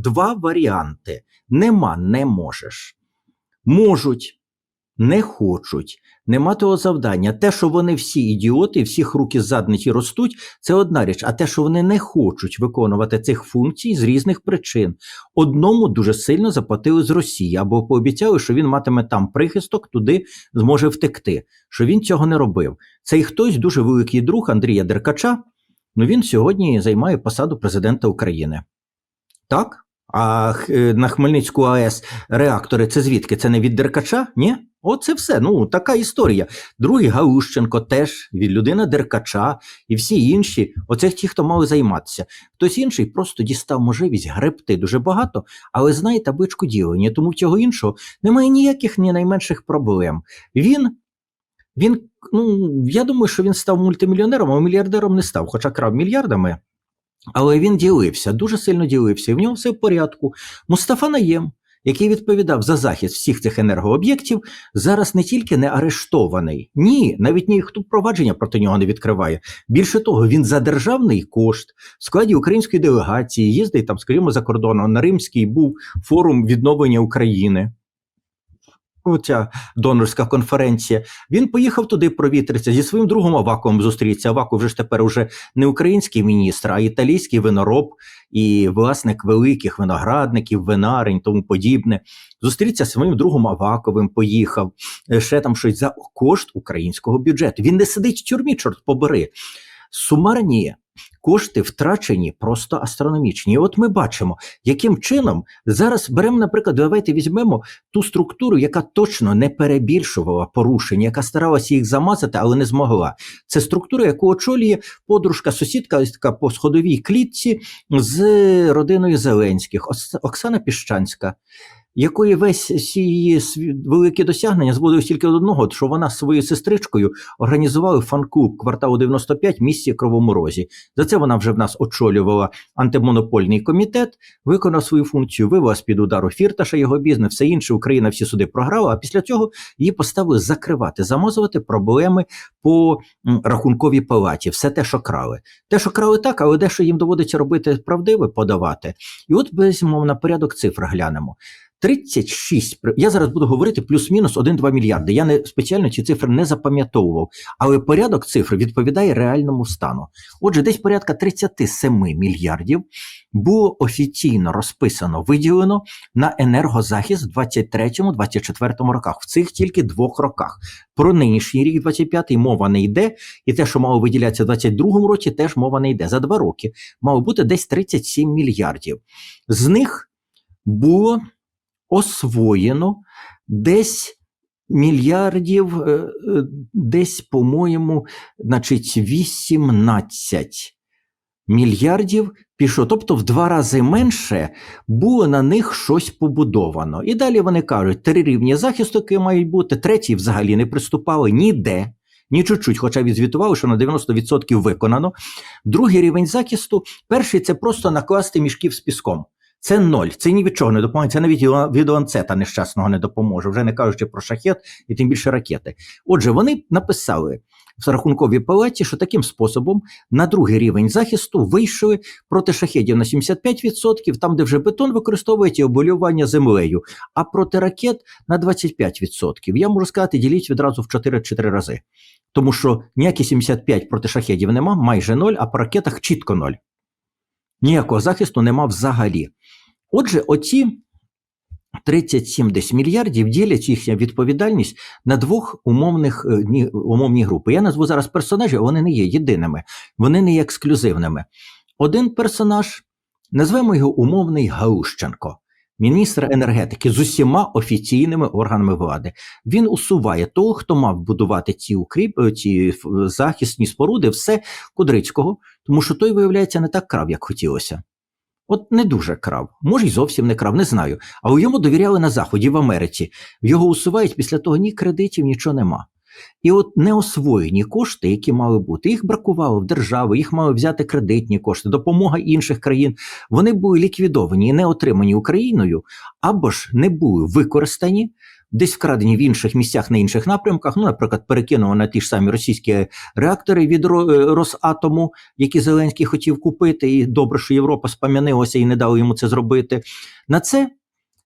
два варіанти: нема, не можеш. Можуть, не хочуть, нема того завдання. Те, що вони всі ідіоти, всіх руки з задниці ростуть, це одна річ. А те, що вони не хочуть виконувати цих функцій з різних причин. Одному дуже сильно заплатили з Росії або пообіцяли, що він матиме там прихисток, туди зможе втекти. Що він цього не робив. Цей хтось дуже великий друг Андрія Деркача. Ну він сьогодні займає посаду президента України. Так? А е, на Хмельницьку АЕС реактори це звідки? Це не від Деркача? Ні? Оце все. Ну, така історія. Другий Галущенко теж від людина Деркача і всі інші. Оце ті, хто мали займатися. Хтось інший просто дістав можливість гребти дуже багато, але знає табличку ділення. Тому в цього іншого немає ніяких ні найменших проблем. Він. Він, ну, я думаю, що він став мультимільйонером, а мільярдером не став, хоча крав мільярдами. Але він ділився, дуже сильно ділився, і в нього все в порядку. Мустафа Наєм, який відповідав за захист всіх цих енергооб'єктів, зараз не тільки не арештований, ні, навіть ніхто провадження проти нього не відкриває. Більше того, він за державний кошт в складі української делегації їздить там, скажімо, за кордоном. На Римський був форум відновлення України. Оця донорська конференція. Він поїхав туди провітритися зі своїм другом Аваковим зустрітися. Аваков вже ж тепер уже не український міністр, а італійський винороб і власник великих виноградників, винарень, тому подібне. Зустрітися зі своїм другом Аваковим, поїхав е, ще там щось за кошт українського бюджету. Він не сидить в тюрмі, чорт побери. Сумарні кошти втрачені просто астрономічні. І от ми бачимо, яким чином зараз беремо, наприклад, давайте візьмемо ту структуру, яка точно не перебільшувала порушення, яка старалася їх замазати, але не змогла. Це структура, яку очолює подружка, сусідка ось така по сходовій клітці з родиною Зеленських, Оксана Піщанська. Якої весь її великі досягнення зводились тільки до одного, що вона з своєю сестричкою організували фан-клуб кварталу 95 в місті Кривому Розі. За це вона вже в нас очолювала антимонопольний комітет, виконав свою функцію, вивела з під удару Фірташа його бізнес, все інше Україна всі суди програла. А після цього її поставили закривати, замазувати проблеми по рахунковій палаті, все те, що крали. Те, що крали так, але дещо їм доводиться робити правдиве, подавати. І от на порядок цифр глянемо. 36, я зараз буду говорити плюс-мінус 1-2 мільярди. Я не спеціально ці цифри не запам'ятовував, але порядок цифр відповідає реальному стану. Отже, десь порядка 37 мільярдів було офіційно розписано, виділено на енергозахист в 23-24 роках, в цих тільки двох роках. Про нинішній рік, 25-й, мова не йде, і те, що мало виділятися в 22-му році, теж мова не йде. За два роки мало бути десь 37 мільярдів. З них було освоєно десь мільярдів, е, е, десь, по-моєму, значить, 18 мільярдів пішло. Тобто в два рази менше було на них щось побудовано. І далі вони кажуть, три рівні захисту, які мають бути, третій взагалі не приступали ніде. Ні чуть-чуть, хоча відзвітували, що на 90% виконано. Другий рівень захисту, перший це просто накласти мішків з піском. Це ноль, це ні від чого не допомагає. Це навіть від ланцета нещасного не допоможе, вже не кажучи про шахет і тим більше ракети. Отже, вони написали в рахунковій палаті, що таким способом на другий рівень захисту вийшли проти шахедів на 75%, там, де вже бетон використовується і оболювання землею, а проти ракет на 25%. Я можу сказати, діліть відразу в 4-4 рази. Тому що ніякі 75 проти шахедів нема, майже ноль, а по ракетах чітко ноль. Ніякого захисту нема взагалі. Отже, оці 37 десь мільярдів ділять їхня відповідальність на двох умовних е, умовні групи. Я назву зараз персонажів, вони не є єдиними, вони не є ексклюзивними. Один персонаж, назвемо його умовний Гаущенко, міністр енергетики з усіма офіційними органами влади. Він усуває того, хто мав будувати ці укріп, е, ці захисні споруди, все Кудрицького, тому що той, виявляється, не так крав, як хотілося. От не дуже крав, може, й зовсім не крав, не знаю. Але йому довіряли на Заході, в Америці. Його усувають після того ні кредитів, нічого нема. І от неосвоєні кошти, які мали бути, їх бракувало в держави, їх мали взяти кредитні кошти, допомога інших країн. Вони були ліквідовані і не отримані Україною, або ж не були використані десь вкрадені в інших місцях на інших напрямках. Ну, наприклад, перекинули на ті ж самі російські реактори від е, Росатому, які Зеленський хотів купити, і добре, що Європа спам'янилася і не дала йому це зробити. На це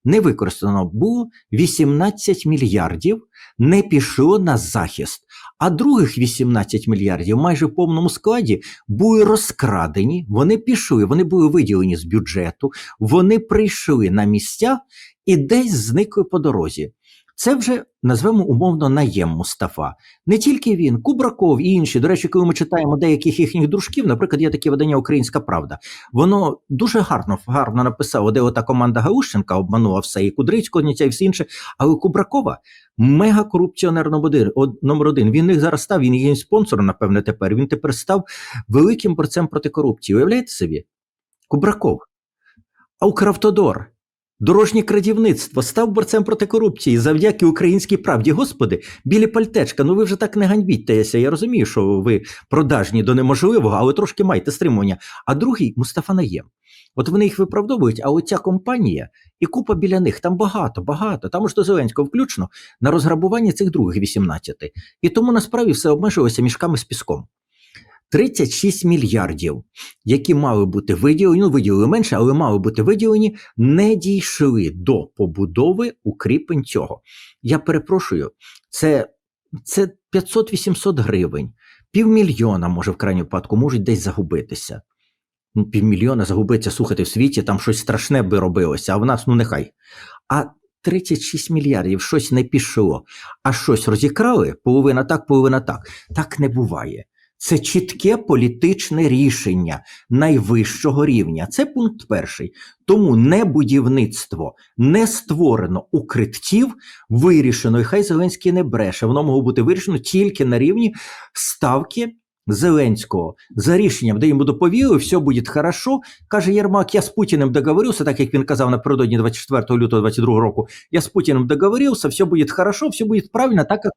не використано було 18 мільярдів, не пішло на захист. А других 18 мільярдів майже в повному складі були розкрадені, вони пішли, вони були виділені з бюджету, вони прийшли на місця і десь зникли по дорозі. Це вже назвемо умовно наєм Мустафа. Не тільки він, Кубраков і інші. До речі, коли ми читаємо деяких їхніх дружків, наприклад, є таке видання Українська Правда. Воно дуже гарно гарно написало, де ота команда Гаущенка обманула все, і Кудрицького, і все інше. Але Кубракова мега корупціонер номер один- номер один. Він їх зараз став, він є спонсором, напевне, тепер. Він тепер став великим борцем проти корупції. Уявляєте собі? Кубраков. А Укравтодор. Дорожнє крадівництво став борцем проти корупції завдяки українській правді. Господи, білі пальтечка, ну ви вже так не ганьбітеся. Я розумію, що ви продажні до неможливого, але трошки майте стримування. А другий Мустафа Наєм. От вони їх виправдовують, а оця компанія і купа біля них, там багато, багато, там уж до Зеленського включно на розграбування цих других 18. І тому насправді все обмежилося мішками з піском. 36 мільярдів, які мали бути виділені, ну виділили менше, але мали бути виділені, не дійшли до побудови укріплень цього. Я перепрошую, це, це 500-800 гривень, півмільйона, може, в крайньому випадку, можуть десь загубитися. Ну, півмільйона загубиться, слухайте, в світі там щось страшне би робилося, а в нас ну нехай. А 36 мільярдів щось не пішло, а щось розікрали, половина так, половина так. Так не буває. Це чітке політичне рішення найвищого рівня. Це пункт перший. Тому не будівництво, не створено укриттів, вирішено, і хай Зеленський не бреше. Воно могло бути вирішено тільки на рівні ставки Зеленського за рішенням, де йому доповіли, все буде хорошо. Каже Єрмак, я з Путіним договорився, так як він казав напередодні 24 лютого 22 року. Я з Путіним договорився, все буде хорошо, все буде правильно, так як.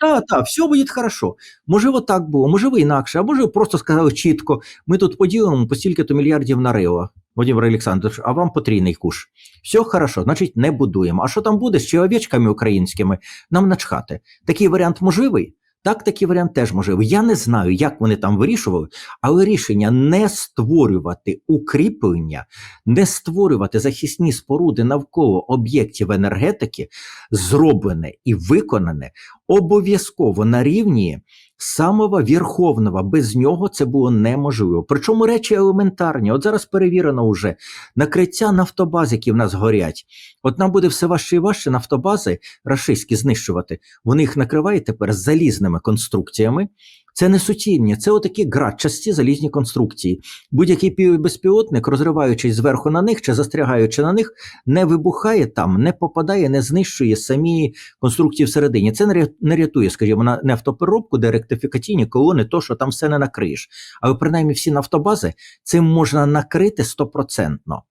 Так, так, все буде хорошо. Можливо, так було, можливо, інакше, а може просто сказали чітко: ми тут поділимо по стільки-то мільярдів на Рио. Володимир Олександрович, а вам потрійний куш. Все хорошо, значить, не будуємо. А що там буде з чоловічками українськими? Нам начхати. Такий варіант можливий? Так, такий варіант теж можливий. Я не знаю, як вони там вирішували, але рішення не створювати укріплення, не створювати захисні споруди навколо об'єктів енергетики, зроблене і виконане обов'язково на рівні самого верховного. Без нього це було неможливо. Причому речі елементарні. От зараз перевірено вже накриття нафтобаз, які в нас горять. От нам буде все важче і важче нафтобази рашистські знищувати. Вони їх накривають тепер залізними конструкціями. Це не суцільні, це отакі градчасті залізні конструкції. Будь-який пів- безпілотник, розриваючись зверху на них чи застрягаючи на них, не вибухає там, не попадає, не знищує самі конструкції всередині. Це не рятує, скажімо, на нафтопереробку, де ректифікаційні колони, то що там все не накриєш. Але принаймні всі нафтобази цим можна накрити стопроцентно.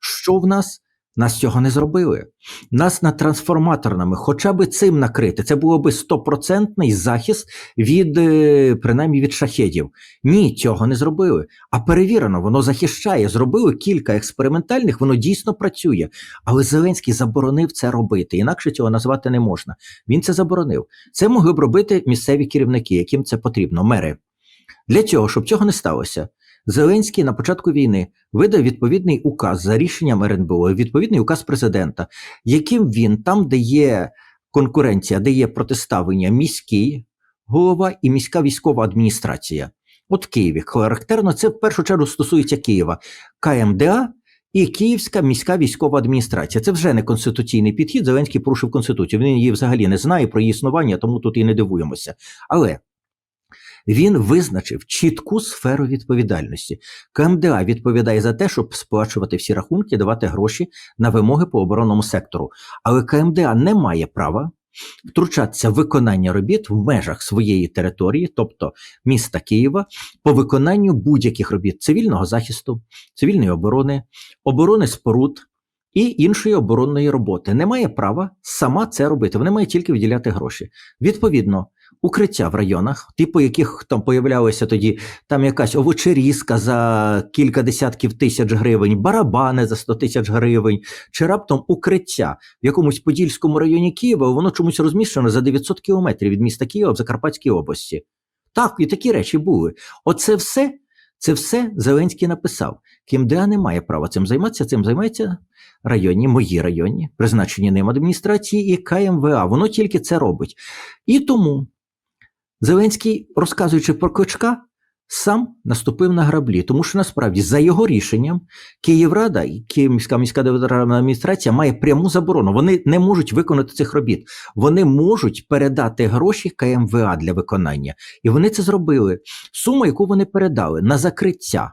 Що в нас? Нас цього не зробили. Нас на трансформаторними, хоча б цим накрити. Це було би стопроцентний захист від е, принаймні від шахедів. Ні, цього не зробили. А перевірено, воно захищає. Зробили кілька експериментальних, воно дійсно працює. Але Зеленський заборонив це робити. Інакше цього назвати не можна. Він це заборонив. Це могли б робити місцеві керівники, яким це потрібно, мери. Для цього, щоб цього не сталося, Зеленський на початку війни видав відповідний указ за рішенням РНБО, відповідний указ президента, яким він там, де є конкуренція, де є протиставлення міський голова і міська військова адміністрація. От в Києві характерно, це в першу чергу стосується Києва, КМДА і Київська міська військова адміністрація. Це вже не конституційний підхід. Зеленський порушив конституцію. Він її взагалі не знає про її існування, тому тут і не дивуємося. Але він визначив чітку сферу відповідальності. КМДА відповідає за те, щоб сплачувати всі рахунки, давати гроші на вимоги по оборонному сектору. Але КМДА не має права втручатися в виконання робіт в межах своєї території, тобто міста Києва, по виконанню будь-яких робіт цивільного захисту, цивільної оборони, оборони споруд. І іншої оборонної роботи не має права сама це робити. Вони мають тільки виділяти гроші. Відповідно, укриття в районах, типу яких там появлялися тоді там якась овочерізка за кілька десятків тисяч гривень, барабани за 100 тисяч гривень, чи раптом укриття в якомусь Подільському районі Києва, воно чомусь розміщено за 900 кілометрів від міста Києва в Закарпатській області. Так, і такі речі були. Оце все, це все Зеленський написав. КМДА не має права цим займатися, цим займаються районні, мої районні, призначені ним адміністрації і КМВА. Воно тільки це робить. І тому Зеленський, розказуючи про Кличка, сам наступив на граблі, тому що насправді за його рішенням Київрада і Київська міська державна адміністрація має пряму заборону. Вони не можуть виконати цих робіт. Вони можуть передати гроші КМВА для виконання, і вони це зробили. Сума, яку вони передали на закриття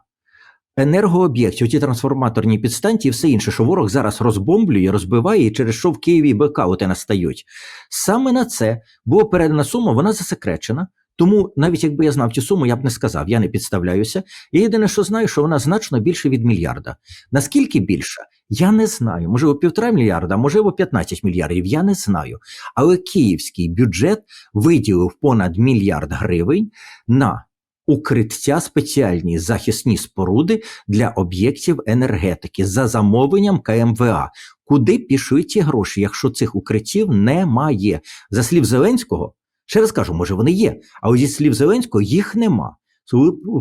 енергооб'єктів, ті трансформаторні підстанції, і все інше, що ворог зараз розбомблює, розбиває, і через що в Києві бекаути настають. Саме на це була передана сума, вона засекречена. Тому навіть якби я знав цю суму, я б не сказав, я не підставляюся. Я єдине, що знаю, що вона значно більше від мільярда. Наскільки більше? Я не знаю. Можливо, півтора мільярда, можливо, 15 мільярдів. Я не знаю. Але київський бюджет виділив понад мільярд гривень на укриття спеціальні захисні споруди для об'єктів енергетики за замовленням КМВА. Куди пішли ці гроші, якщо цих укриттів немає? За слів Зеленського, ще раз кажу, може вони є, але зі слів Зеленського їх нема.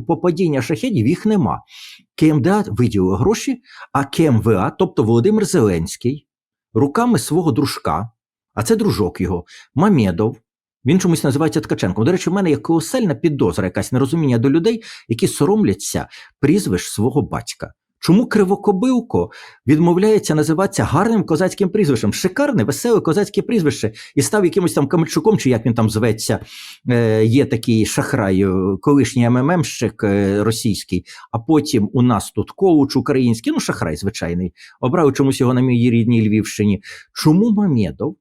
По падіння шахедів їх нема. КМДА виділило гроші, а КМВА, тобто Володимир Зеленський, руками свого дружка, а це дружок його, Мамедов, він чомусь називається Ткаченком. До речі, в мене є колосальна підозра, якась нерозуміння до людей, які соромляться прізвищ свого батька. Чому Кривокобилко відмовляється називатися гарним козацьким прізвищем? Шикарне, веселе козацьке прізвище, і став якимось там Камельчуком, чи як він там зветься, е, є такий шахрай, е, колишній МММщик е, російський, а потім у нас тут коуч український, ну шахрай звичайний, обрав чомусь його на моїй рідній Львівщині. Чому Мамєдов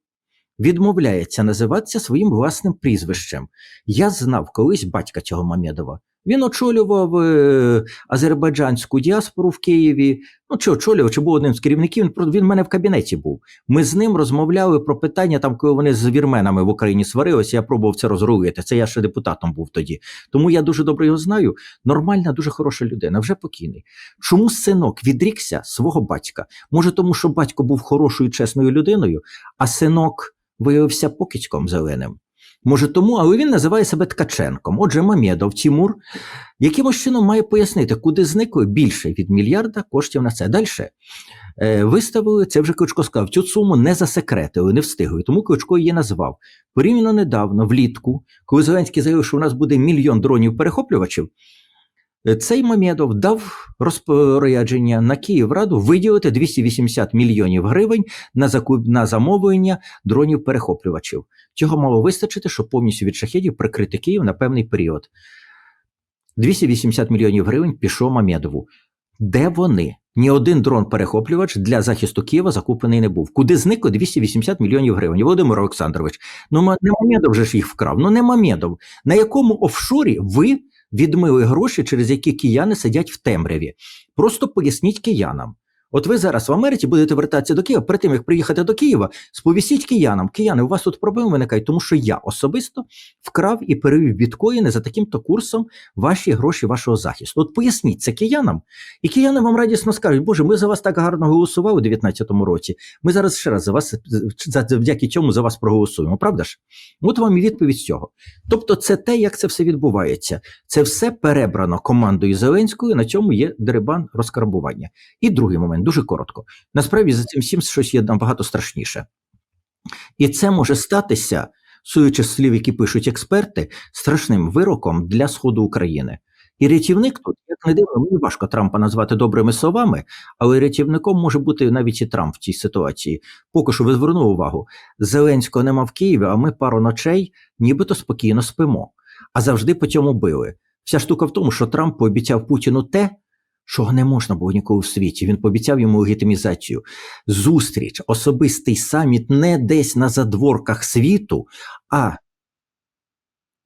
відмовляється називатися своїм власним прізвищем. Я знав колись батька цього Мамедова. Він очолював е, азербайджанську діаспору в Києві. Ну чи очолював, чи був одним з керівників. Він він в мене в кабінеті був. Ми з ним розмовляли про питання, там, коли вони з вірменами в Україні сварилися. Я пробував це розрулити. Це я ще депутатом був тоді. Тому я дуже добре його знаю. Нормальна, дуже хороша людина, вже покійний. Чому синок відрікся свого батька? Може, тому що батько був хорошою, чесною людиною, а синок виявився покидьком зеленим. Може тому, але він називає себе Ткаченком. Отже, Мамєдов Тімур якимось чином має пояснити, куди зникло більше від мільярда коштів на це. Далі е, виставили, це вже Кличко сказав, цю суму не засекретили, не встигли, тому Кличко її назвав. Порівняно недавно, влітку, коли Зеленський заявив, що у нас буде мільйон дронів-перехоплювачів, Е, цей Мамєдов дав розпорядження на Київраду виділити 280 мільйонів гривень на закуп на замовлення дронів перехоплювачів. Цього мало вистачити, щоб повністю від шахедів прикрити Київ на певний період. 280 мільйонів гривень пішов Мамєдову. Де вони? Ні один дрон-перехоплювач для захисту Києва закуплений не був. Куди зникло 280 мільйонів гривень? Володимир Олександрович. Ну не Мамєдов же ж їх вкрав. Ну не Мамєдов. На якому офшорі ви відмили гроші, через які кияни сидять в темряві. Просто поясніть киянам. От ви зараз в Америці будете вертатися до Києва, перед тим як приїхати до Києва, сповісіть киянам. Кияни, у вас тут проблеми виникають, тому що я особисто вкрав і перевів біткоїни за таким-то курсом ваші гроші вашого захисту. От поясніть це киянам, і кияни вам радісно скажуть, Боже, ми за вас так гарно голосували у 2019 році. Ми зараз ще раз за вас завдяки цьому за вас проголосуємо. Правда ж? От вам і відповідь з цього. Тобто, це те, як це все відбувається. Це все перебрано командою Зеленською. На цьому є дерибан розкарбування. І другий момент дуже коротко. Насправді за цим всім щось є набагато страшніше. І це може статися, суючи слів, які пишуть експерти, страшним вироком для Сходу України. І рятівник тут, як не дивно, мені важко Трампа назвати добрими словами, але рятівником може бути навіть і Трамп в цій ситуації. Поки що ви звернули увагу, Зеленського нема в Києві, а ми пару ночей нібито спокійно спимо, а завжди по цьому били. Вся штука в тому, що Трамп пообіцяв Путіну те, чого не можна було ніколи у світі. Він пообіцяв йому легітимізацію. Зустріч, особистий саміт не десь на задворках світу, а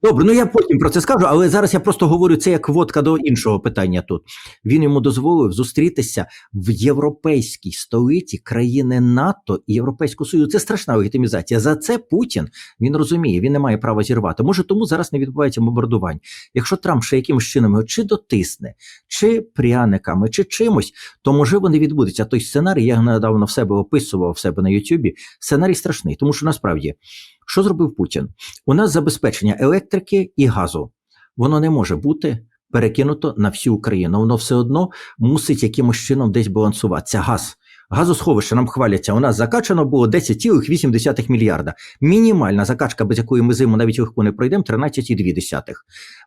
Добре, ну я потім про це скажу, але зараз я просто говорю це як водка до іншого питання тут. Він йому дозволив зустрітися в європейській столиці країни НАТО і Європейського Союзу. Це страшна легітимізація. За це Путін він розуміє, він не має права зірвати. Може, тому зараз не відбувається бомбардувань. Якщо Трамп ще якимось чином чи дотисне, чи пряниками, чи чимось, то можливо не відбудеться. Той сценарій я недавно в себе описував в себе на Ютубі. Сценарій страшний, тому що насправді. Що зробив Путін? У нас забезпечення електрики і газу. Воно не може бути перекинуто на всю Україну. Воно все одно мусить якимось чином десь балансуватися. Газ. Газосховище нам хваляться. У нас закачано було 10,8 мільярда. Мінімальна закачка, без якої ми зиму навіть легко не пройдемо, 13,2.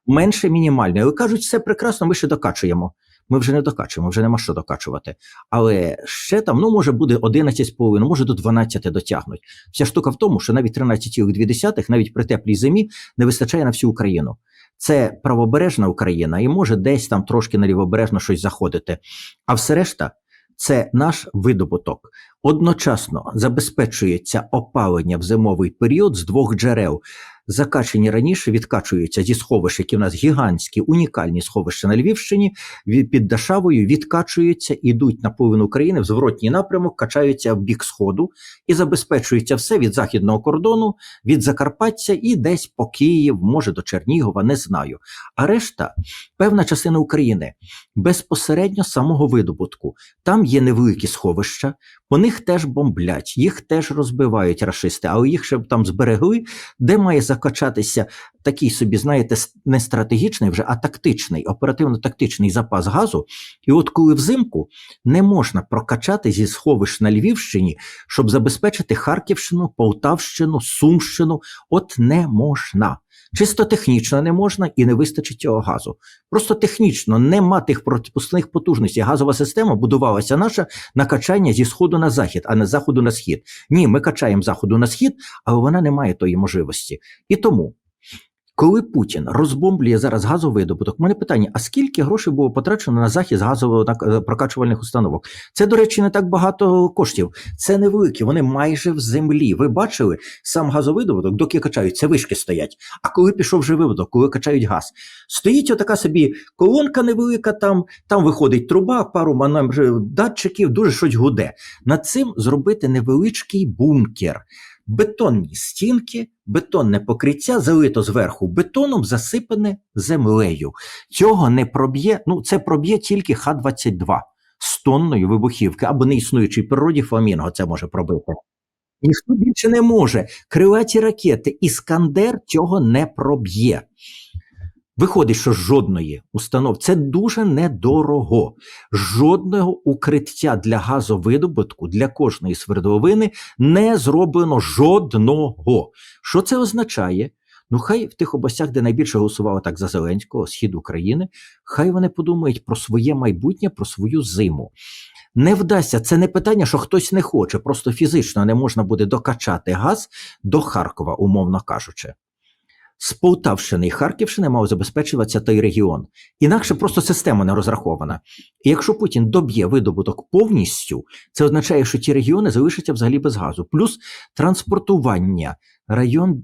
Менше мінімальної. Але кажуть, все прекрасно, ми ще докачуємо. Ми вже не докачуємо, вже нема що докачувати. Але ще там, ну, може, буде 11,5, може до 12 дотягнуть. Вся штука в тому, що навіть 13,2, навіть при теплій зимі, не вистачає на всю Україну. Це правобережна Україна і може десь там трошки на лівобережно щось заходити. А все решта це наш видобуток. Одночасно забезпечується опалення в зимовий період з двох джерел. Закачені раніше відкачуються зі сховищ, які в нас гігантські, унікальні сховища на Львівщині, під Дашавою відкачуються, ідуть на половину України в зворотній напрямок, качаються в бік сходу і забезпечується все від західного кордону, від Закарпаття і десь по Київ, може до Чернігова, не знаю. А решта певна частина України безпосередньо самого видобутку. Там є невеликі сховища, по них теж бомблять, їх теж розбивають рашисти, але їх ще там зберегли, де має закачатися такий собі, знаєте, не стратегічний вже, а тактичний, оперативно-тактичний запас газу. І от коли взимку не можна прокачати зі сховищ на Львівщині, щоб забезпечити Харківщину, Полтавщину, Сумщину, от не можна. Чисто технічно не можна і не вистачить цього газу. Просто технічно нема тих пропускних потужностей. Газова система будувалася наша на качання зі сходу на захід, а не з заходу на схід. Ні, ми качаємо заходу на схід, але вона не має тої можливості. І тому. Коли Путін розбомблює зараз газовий видобуток, у мене питання: а скільки грошей було потрачено на захист газових так, прокачувальних установок? Це, до речі, не так багато коштів. Це невеликі, вони майже в землі. Ви бачили сам газовидобуток, доки качають, це вишки стоять. А коли пішов вже виводок, коли качають газ, стоїть отака собі колонка невелика, там там виходить труба, пару манам датчиків, дуже щось гуде. Над цим зробити невеличкий бункер. Бетонні стінки, бетонне покриття залито зверху бетоном, засипане землею. Цього не проб'є. Ну, це проб'є тільки Х-22 з тонною вибухівки або неіснуючій природі фламінго це може пробити. Ніхто більше не може. Крилаті ракети Іскандер цього не проб'є. Виходить, що жодної установ це дуже недорого. Жодного укриття для газовидобутку для кожної свердловини не зроблено жодного. Що це означає? Ну, хай в тих областях, де найбільше голосувало так за Зеленського, схід України, хай вони подумають про своє майбутнє, про свою зиму. Не вдасться, це не питання, що хтось не хоче, просто фізично не можна буде докачати газ до Харкова, умовно кажучи. З Полтавщини і Харківщини мав забезпечуватися той регіон. Інакше просто система не розрахована. І якщо Путін доб'є видобуток повністю, це означає, що ті регіони залишаться взагалі без газу. Плюс транспортування, район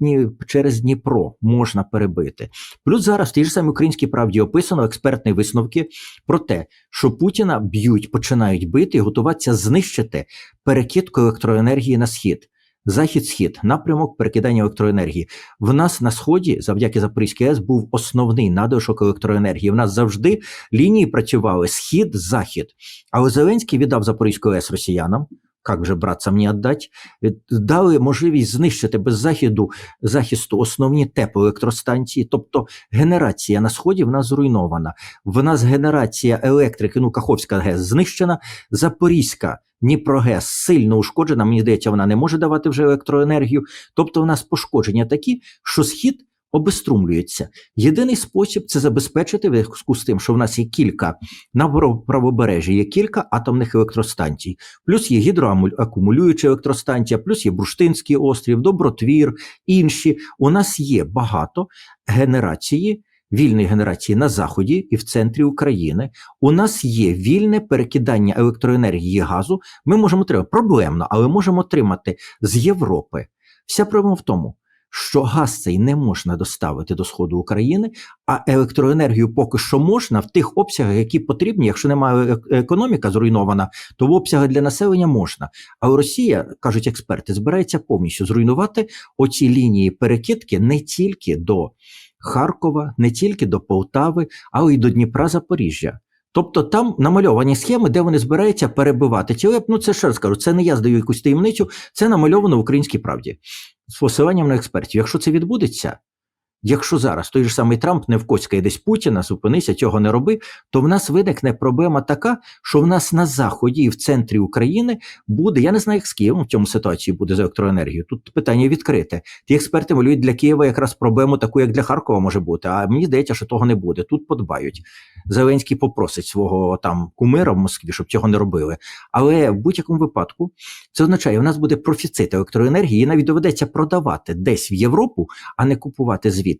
через Дніпро можна перебити. Плюс зараз в тій ж самій українській правді описано експертні висновки про те, що Путіна б'ють, починають бити і готуватися знищити перекидку електроенергії на схід. Захід-схід, напрямок перекидання електроенергії. В нас на сході, завдяки Запорізькій АЕС, був основний надлишок електроенергії. В нас завжди лінії працювали схід-захід. Але Зеленський віддав Запорізьку АЕС росіянам. Як же братцям не віддати? Дали можливість знищити без західу захисту основні теплоелектростанції, тобто генерація на сході в нас зруйнована. В нас генерація електрики, ну Каховська ГЕС знищена, Запорізька Дніпрогес сильно ушкоджена. Мені здається, вона не може давати вже електроенергію. Тобто, у нас пошкодження такі, що схід обеструмлюється. Єдиний спосіб це забезпечити зв'язку з тим, що в нас є кілька на правобережжі, є кілька атомних електростанцій, плюс є гідроакумулююча електростанція, плюс є Бурштинський острів, Добротвір, інші. У нас є багато генерації. Вільної генерації на заході і в центрі України у нас є вільне перекидання електроенергії газу. Ми можемо отримати проблемно, але можемо отримати з Європи. Вся проблема в тому, що газ цей не можна доставити до сходу України, а електроенергію поки що можна в тих обсягах, які потрібні. Якщо немає е- економіка зруйнована, то в обсягах для населення можна. А Росія, кажуть експерти, збирається повністю зруйнувати оці лінії перекидки не тільки до Харкова, не тільки до Полтави, але й до Дніпра Запоріжжя. Тобто там намальовані схеми, де вони збираються перебивати ці. Ну це ще раз кажу, це не я здаю якусь таємницю, це намальовано в українській правді з посиланням на експертів. Якщо це відбудеться, якщо зараз той же самий Трамп не вкоцькає десь Путіна, зупинися, цього не роби, то в нас виникне проблема така, що в нас на заході і в центрі України буде, я не знаю, як з Києвом в цьому ситуації буде з електроенергією. Тут питання відкрите. Ті експерти малюють для Києва якраз проблему таку, як для Харкова може бути. А мені здається, що того не буде. Тут подбають. Зеленський попросить свого там кумира в Москві, щоб цього не робили. Але в будь-якому випадку це означає, у нас буде профіцит електроенергії, і навіть доведеться продавати десь в Європу, а не купувати звідти.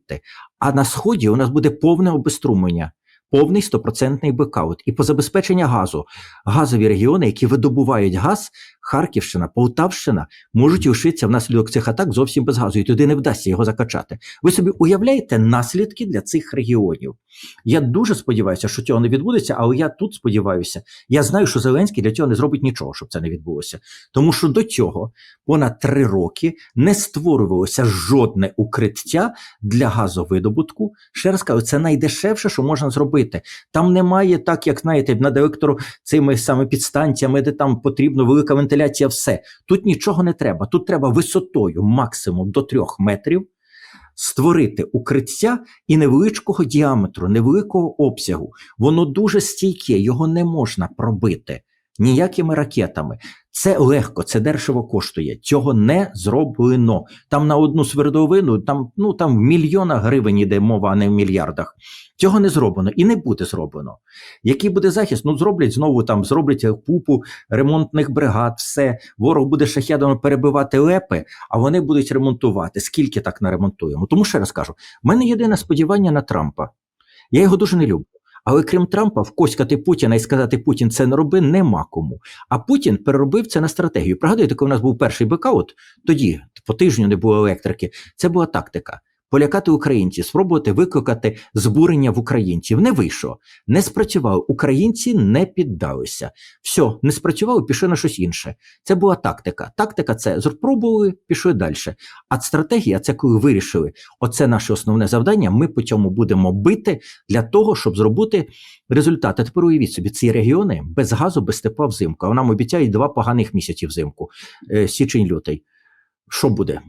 А на сході у нас буде повне обеструмлення. Повний стопроцентний бекаут. І по забезпечення газу газові регіони, які видобувають газ, Харківщина, Полтавщина, можуть лишитися внаслідок цих атак зовсім без газу, і туди не вдасться його закачати. Ви собі уявляєте наслідки для цих регіонів? Я дуже сподіваюся, що цього не відбудеться, але я тут сподіваюся. Я знаю, що Зеленський для цього не зробить нічого, щоб це не відбулося. Тому що до цього понад три роки не створювалося жодне укриття для газовидобутку. Ще раз кажу, це найдешевше, що можна зробити. Там немає так, як знаєте, над директору цими саме підстанціями, де там потрібно велика вентиляція. Все тут нічого не треба. Тут треба висотою максимум до трьох метрів. Створити укриття і невеличкого діаметру, невеликого обсягу. Воно дуже стійке, його не можна пробити ніякими ракетами. Це легко, це дешево коштує. Цього не зроблено. Там на одну свердловину, там ну там в мільйонах гривень йде мова, а не в мільярдах. Цього не зроблено і не буде зроблено. Який буде захист? Ну зроблять знову там, зроблять купу ремонтних бригад, все. Ворог буде шахедами перебивати лепи, а вони будуть ремонтувати. Скільки так наремонтуємо? Тому ще раз кажу: в мене єдине сподівання на Трампа. Я його дуже не люблю. Але крім Трампа, вкоськати Путіна і сказати Путін це не роби, нема кому. А Путін переробив це на стратегію. Пригадуєте, коли у нас був перший бекаут, тоді по тижню не було електрики. Це була тактика. Полякати українців, спробувати викликати збурення в українців. Не вийшло, не спрацювало. Українці не піддалися. Все, не спрацювало, пішли на щось інше. Це була тактика. Тактика це спробували, пішли далі. А стратегія це коли вирішили, оце наше основне завдання. Ми по цьому будемо бити для того, щоб зробити результат. Тепер уявіть собі, ці регіони без газу, без тепла взимку. А нам обіцяють два поганих місяці взимку, е, січень-лютий. Що буде?